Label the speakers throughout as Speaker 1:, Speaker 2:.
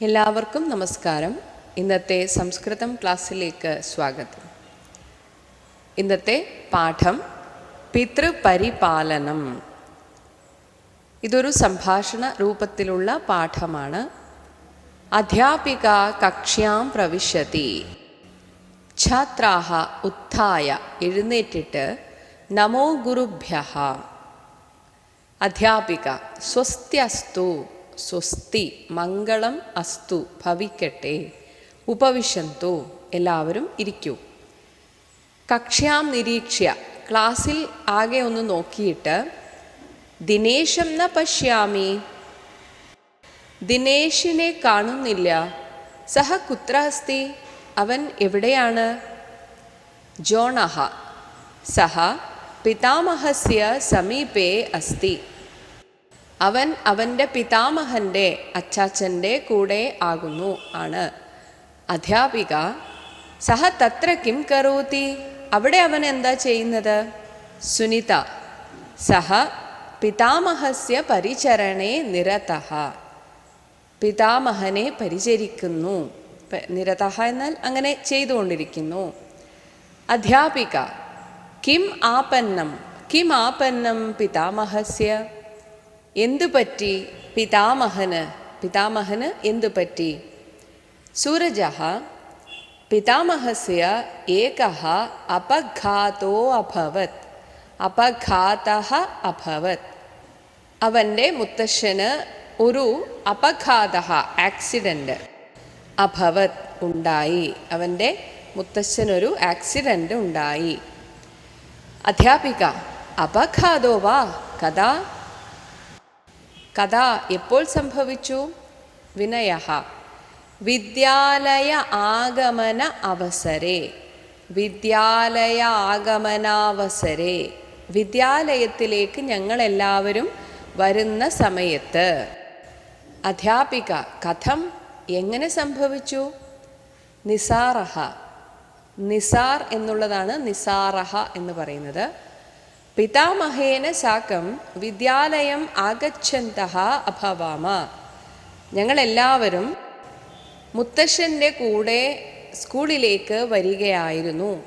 Speaker 1: എല്ലാവർക്കും നമസ്കാരം. ഇന്നത്തെ സംസ്കൃതം ക്ലാസ്സിലേക്ക് സ്വാഗതം. ഇന്നത്തെ പാഠം പിതൃപരിപാലനം. ഇതൊരു സംഭാഷണ രൂപത്തിലുള്ള പാഠമാണ്. അധ്യാപിക കക്ഷ്യാം പ്രവിശതി ഛാത്രാഹ ഉത്ഥായ എഴുന്നേറ്റിട്ട് നമോ ഗുരുഭ്യ അധ്യാപിക സ്വസ്ത്യസ്തു. സ്വസ്തി മംഗളം അസ്തു ഭവിക്കട്ടെ. ഉപവിശന്തു. എല്ലാവരും ഇരിക്കൂ. കക്ഷ്യാം നിരീക്ഷ്യ. ക്ലാസ്സിൽ ആകെ ഒന്ന് നോക്കിയിട്ട് ദിനേശം ന പശ്യാമി. ദിനേശിനെ കാണുന്നില്ല. സഹ കുത്ര അസ്തി? അവൻ എവിടെയാണ്? ജോണഹ. സഹ പിതാമഹസ്യ സമീപേ അസ്തി. അവൻ അവന്റെ പിതാമഹന്റെ അച്ചാച്ചന്റെ കൂടെ ആകുന്നു ആണ്. അധ്യാപിക സഹ തത്ര കിം കറൂത്തി അവിടെ അവൻ എന്താ ചെയ്യുന്നത്? സുനിത സഹ പിതാമഹസ്യ പരിചരണേ നിരത പിതാമഹനെ പരിചരിക്കുന്നു. നിരത എന്നാൽ അങ്ങനെ ചെയ്തുകൊണ്ടിരിക്കുന്നു. അധ്യാപിക കിം ആപന്നം? കിം ആപന്നം പിതാമഹസ്യ? എന്തു പറ്റി പിതാമഹന്? പിതാമഹന് എന്തുപറ്റി സൂരജ പിതാമഹസ്യ ഏകः അപഘാതോ അഭവത്. അപഘാതഃ അഭവത്. അവന്റെ മുത്തശ്ശന് ഒരു അപഘാത ആക്സിഡന്റ് അഭവത് ഉണ്ടായി. അവന്റെ മുത്തശ്ശനൊരു ആക്സിഡന്റ് ഉണ്ടായി. അധ്യാപിക അപഘാതോ വാ? കഥാ കഥ എപ്പോൾ സംഭവിച്ചു? വിനയ വിദ്യാലയ ആഗമന അവസരെ. വിദ്യാലയ ആഗമനാവസരെ. വിദ്യാലയത്തിലേക്ക് ഞങ്ങളെല്ലാവരും വരുന്ന സമയത്ത്. അധ്യാപിക കഥം എങ്ങനെ സംഭവിച്ചു? നിസാറഹ. നിസാർ എന്നുള്ളതാണ് നിസാറഹ എന്ന് പറയുന്നത്. പിതാമഹേന സാക്കം വിദ്യാലയം ആഗച്ഛന്ത അഭവാമ. ഞങ്ങളെല്ലാവരും മുത്തശ്ശന്റെ കൂടെ സ്കൂളിലേക്ക് വരികയായിരുന്നു.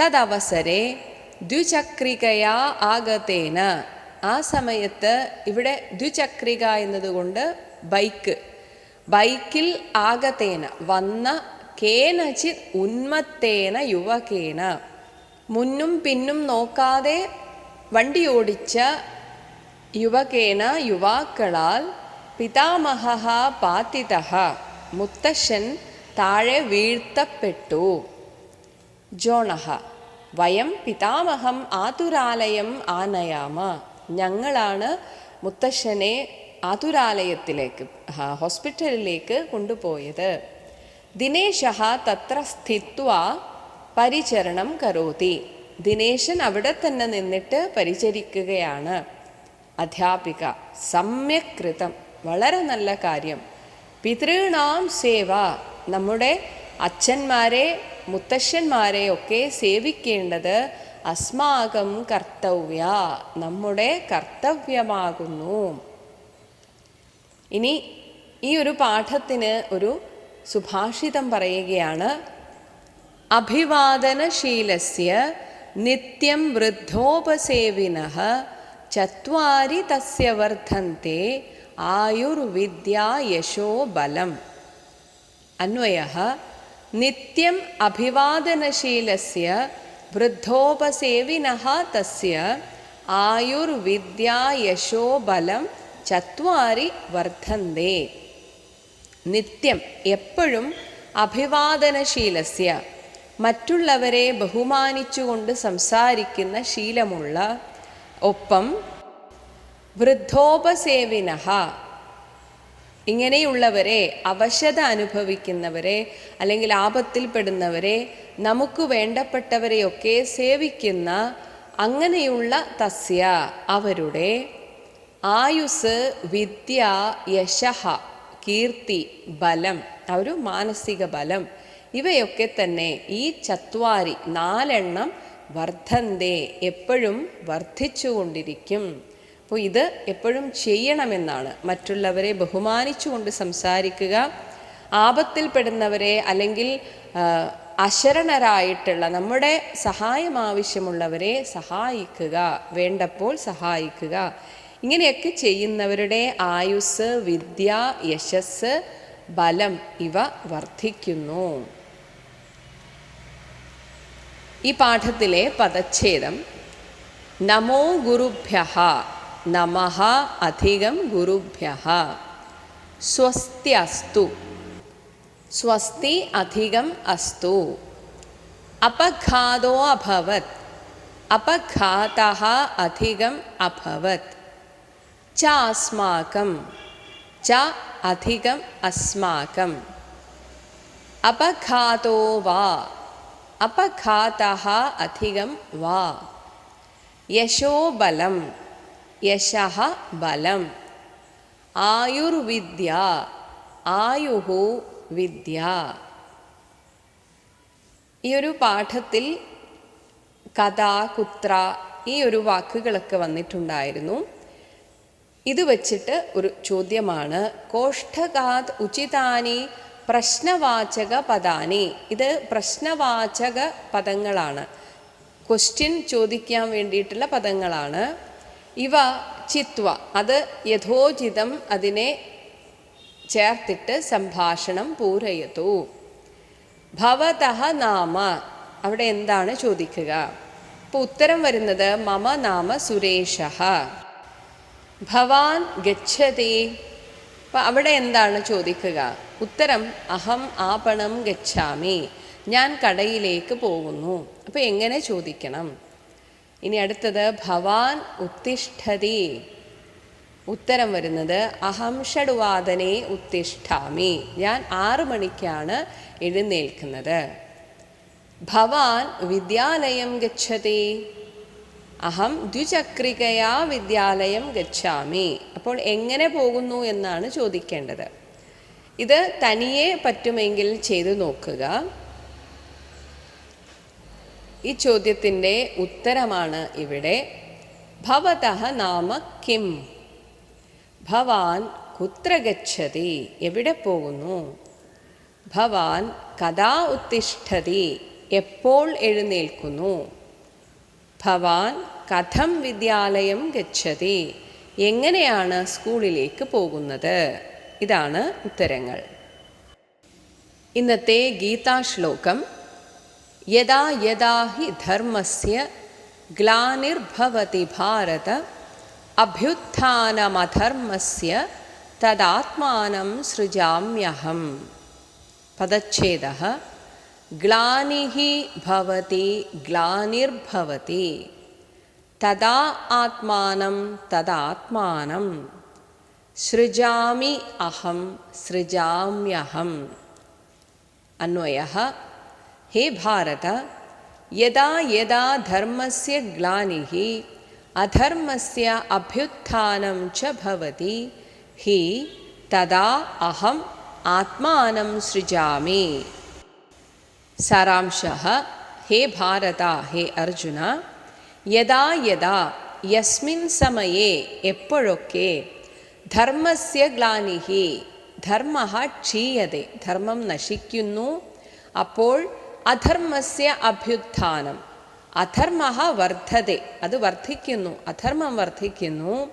Speaker 1: തദവസരെ ദ്വിചക്രികയാ ആഗതേന. ആ സമയത്ത് ഇവിടെ ദ്വിചക്രിക എന്നതുകൊണ്ട് ബൈക്ക്. ബൈക്കിൽ ആഗത്തേന വന്ന കേനചിത് ഉന്മത്തേന യുവകേന. മുന്നും പിന്നും നോക്കാതെ വണ്ടി ഓടിച്ച യുവകേന യുവാക്കളാൽ പിതാമഹ പാതിത മുത്തശ്ശൻ താഴെ വീഴ്ത്തപ്പെട്ടു. ജോണഹ വയം പിതാമഹം ആതുരാലയം ആനയാമ ഞങ്ങളാണ് മുത്തശ്ശനെ ആതുരാലയത്തിലേക്ക് ഹോസ്പിറ്റലിലേക്ക് കൊണ്ടുപോയത്. ദിനേശ തത്ര സ്ഥിത്വ പരിചരണം കരോതി. ദിനേശൻ അവിടെ തന്നെ നിന്നിട്ട് പരിചരിക്കുകയാണ്. അധ്യാപിക സമ്യക് കൃതം വളരെ നല്ല കാര്യം. പിതൃണാം സേവ നമ്മുടെ അച്ഛന്മാരെ മുത്തശ്ശന്മാരെ ഒക്കെ സേവിക്കേണ്ടത് അസ്മാകം കർത്തവ്യ നമ്മുടെ കർത്തവ്യമാകുന്നു. ഇനി ഈ ഒരു പാഠത്തിന് ഒരു സുഭാഷിതം പറയുകയാണ്. അഭിവാദനശീലസ്യ നിത്യം വൃദ്ധോപസേവിന ചത്വാരി തസ്യ വർദ്ധന്തെ ആയുർവിദ്യാ യശോ ബലം. അന്വയ നിത്യം അഭിവാദനശീലസ്യ വൃദ്ധോപസേവിന തസ്യ ആയുർവിദ്യാ യശോ ബലം ചത്വാരി വർദ്ധന്തേ. നിത്യം എപ്പോഴും അഭിവാദനശീലസ്യ മറ്റുള്ളവരെ ബഹുമാനിച്ചുകൊണ്ട് സംസാരിക്കുന്ന ശീലമുള്ള ഒപ്പം വൃദ്ധോപസേവിന ഇങ്ങനെയുള്ളവരെ അവശത അനുഭവിക്കുന്നവരെ അല്ലെങ്കിൽ ആപത്തിൽപ്പെടുന്നവരെ നമുക്ക് വേണ്ടപ്പെട്ടവരെയൊക്കെ സേവിക്കുന്ന അങ്ങനെയുള്ള തസ്യ അവരുടെ ആയുസ് വിദ്യ യശ കീർത്തി ബലം ആ ഒരു മാനസിക ബലം. ഇവയൊക്കെ തന്നെ ഈ ചത്വാരി നാലെണ്ണം വർദ്ധന്തേ എപ്പോഴും വർദ്ധിച്ചുകൊണ്ടിരിക്കും. അപ്പോൾ ഇത് എപ്പോഴും ചെയ്യണമെന്നാണ് മറ്റുള്ളവരെ ബഹുമാനിച്ചുകൊണ്ട് സംസാരിക്കുക. ആപത്തിൽപ്പെടുന്നവരെ അല്ലെങ്കിൽ അശരണരായിട്ടുള്ള നമ്മുടെ സഹായം ആവശ്യമുള്ളവരെ സഹായിക്കുക വേണ്ടപ്പോൾ സഹായിക്കുക. ഇങ്ങനെയൊക്കെ ചെയ്യുന്നവരുടെ ആയുസ് വിദ്യ യശസ് ബലം ഇവ വർദ്ധിക്കുന്നു. ഈ പാഠത്തിലെ പദച്ഛേദം നമോ ഗുരുഭ്യ നമഃ അധികം ഗുരുഭ്യ സ്വസ്ത്യസ്തു സ്വസ്തി അധികം അസ്തു അപഘാതോ അഭവത് അപഘാത അധികം അഭവത് ച അസ്മാക്കം ച അധികം അസ്മാക്കം അപഘാതോ വാ അപഘാത അധികം വാ. യശ ബലം. ആയുർവിദ്യ ആയുഹു വിദ്യ. ഈ ഒരു പാഠത്തിൽ കഥ കുത്ര ഈ ഒരു വാക്കുകളൊക്കെ വന്നിട്ടുണ്ടായിരുന്നു. ഇത് വച്ചിട്ട് ഒരു ചോദ്യമാണ്. കോഷ്ഠകാത് ഉചിതാനി പ്രശ്നവാചക പദാനി ഇത് പ്രശ്നവാചക പദങ്ങളാണ് ക്വസ്റ്റ്യൻ ചോദിക്കാൻ വേണ്ടിയിട്ടുള്ള പദങ്ങളാണ്. ഇവ ചിത്വ അത് യഥോചിതം അതിനെ ചേർത്തിട്ട് സംഭാഷണം പൂരയത്തു ഭവതഃ നാമ അവിടെ എന്താണ് ചോദിക്കുക? അപ്പോൾ ഉത്തരം വരുന്നത് മമ നാമ സുരേഷ ഭവാൻ ഗച്ഛതി. അപ്പം അവിടെ എന്താണ് ചോദിക്കുക? ഉത്തരം അഹം ആപണം ഗച്ഛാമി. ഞാൻ കടയിലേക്ക് പോകുന്നു. അപ്പോൾ എങ്ങനെ ചോദിക്കണം? ഇനി അടുത്തത് ഭവാൻ ഉത്തിഷ്ഠതി. ഉത്തരം വരുന്നത് അഹം ഷഡ്വാദനെ ഉത്തിഷ്ഠാമി. ഞാൻ ആറു മണിക്കാണ് എഴുന്നേൽക്കുന്നത്. ഭവാൻ വിദ്യാലയം ഗച്ഛതി. അഹം ദ്വിചക്രികയാ വിദ്യാലയം ഗച്ഛാമി. അപ്പോൾ എങ്ങനെ പോകുന്നു എന്നാണ് ചോദിക്കേണ്ടത്. ഇത് തനിയെ പറ്റുമെങ്കിൽ ചെയ്തു നോക്കുക. ഈ ചോദ്യത്തിന്റെ ഉത്തരമാണ് ഇവിടെ. ഭവതഃ നാമ കിം? ഭവാൻ കുത്ര ഗച്ഛതി? എവിടെ പോകുന്നു? ഭവാൻ കഥാ ഉത്തിഷ്ഠതി? എപ്പോൾ എഴുന്നേൽക്കുന്നു? ഭവാൻ കഥം വിദ്യാലയം ഗച്ഛതി? എങ്ങനെയാണ് സ്കൂളിലേക്ക് പോകുന്നത്? ഇതാണ് ഉത്തരങ്ങൾ. ഇന്നത്തെ ഗീതാശ്ലോകം യഥാ യഥാ ഹി ധർമ്മസ്യ ഗ്ലാനിർഭവതി ഭാരത അഭ്യുത്ഥാനമധർമ്മസ്യ തദാത്മാനം സൃജാമ്യഹം. പദച്ഛേദ ഗ്ലാനിഹി ഭവതി ഗ്ലാനിർഭവതി തദാ ആത്മാനം തദാത്മാനം. सृजा अहम सृजाम्यहम अन्वय, हे भारत, यदा यदा धर्म से ग्ला अधर्म से अभ्युत्थन चवती हि तदा अहम आत्मा सृजा सारांश, हे भारत, हे अर्जुन, यदा यदा, यस्मिन् समये यस्मे ധർമ്മസ്യ ഗ്ലാനിഹി. ധർമ്മ ക്ഷീയതെ. ധർമ്മം നശിക്കുന്നു. അപ്പോൾ അധർമ്മസ്യ അഭ്യുത്ഥാനം. അധർമ്മ വർദ്ധതെ. അത് വർദ്ധിക്കുന്നു. അധർമ്മം വർദ്ധിക്കുന്നു.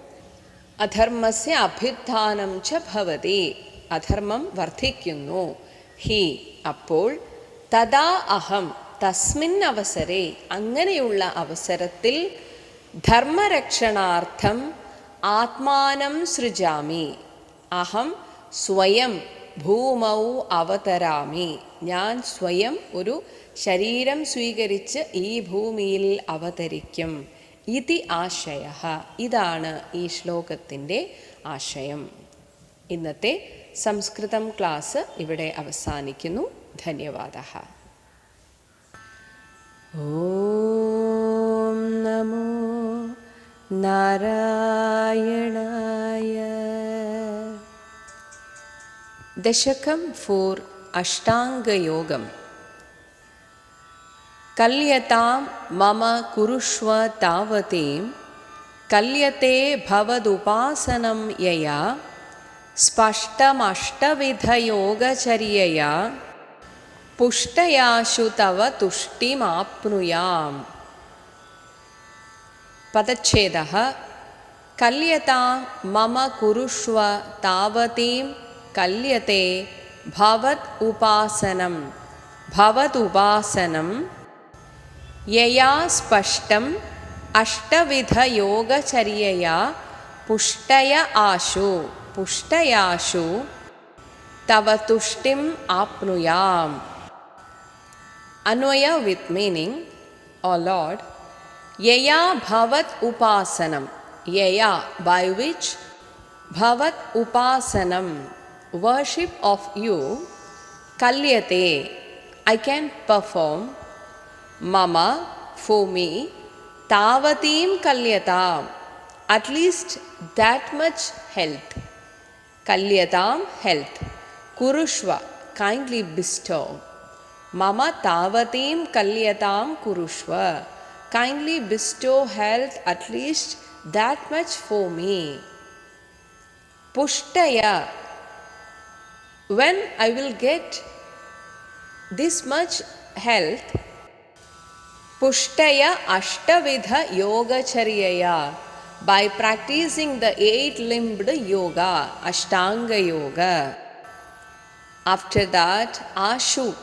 Speaker 1: അധർമ്മസ്യ അഭ്യുത്ഥാനം ച ഭവതി. അധർമ്മം വർദ്ധിക്കുന്നു. ഹി. അപ്പോൾ തഥാ അഹം. തസ്മിൻ അവസരെ. അങ്ങനെയുള്ള അവസരത്തിൽ ധർമ്മരക്ഷണാർത്ഥം ആത്മാനം സൃജാമി. അഹം സ്വയം ഭൂമൗ അവതരാമി. ഞാൻ സ്വയം ഒരു ശരീരം സ്വീകരിച്ച് ഈ ഭൂമിയിൽ അവതരിക്കും. ഇതി ആശയ. ഇതാണ് ഈ ശ്ലോകത്തിന്റെ ആശയം. ഇന്നത്തെ സംസ്കൃതം ക്ലാസ് ഇവിടെ അവസാനിക്കുന്നു. ധന്യവാദ. ഓം നമോ नारायणाय। दशकं फोर् अष्टाङ्गयोगं कल्यतां मम कुरुष्व तावतीं कल्यते भवदुपासनं यया स्पष्टमष्टविधयोगचर्यया पुष्टयाशु तव तुष्टिमाप्नुयाम्। పదచ్ఛేదः. కల్యతా మమ కురుష్వ తావతీం కల్యతే భవత్ ఉపాసనం. భవత్ ఉపాసనం. యయా స్పష్టం అష్టవిధయోగచర్యయా పుష్టయ ఆశు. పుష్టయాశు. తవ తుష్టిం ఆప్నుయాం. అన్వయ విత్ మీనింగ్ ఆర్ లార్డ్ यया भवत् उपासनं यया by which भवत् उपासनं worship of you kalyate I can perform mama for me tavatim kalyatam at least that much health kalyatam health kurushva kindly bestow mama tavatim kalyatam kurushva kindly bestow health at least that much for me pushtaya when I will get this much health, Pushtaya Ashtavidha Yogacharyaya by practicing the eight limbed yoga, Ashtanga yoga. After that, Ashu,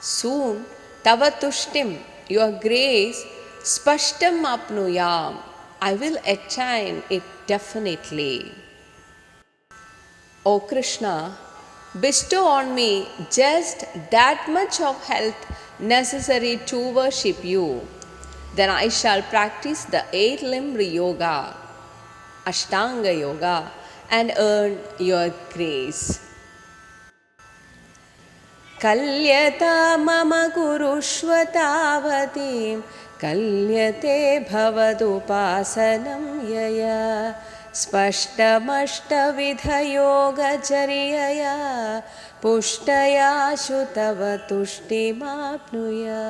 Speaker 1: soon, Tava Tushtim, your grace, Spashtam Apnuyam, I will attain it definitely. O Krishna, bestow on me just that much of health necessary to worship you. Then I shall practice the eight limbed yoga, Ashtanga yoga, and earn your grace. कल्यता मम कुरुष्व तावतीं कल्यते भवदुपासनं यया। स्पष्टमष्टविधयोगचर्यया। पुष्टयाशु तव तुष्टिमाप्नुया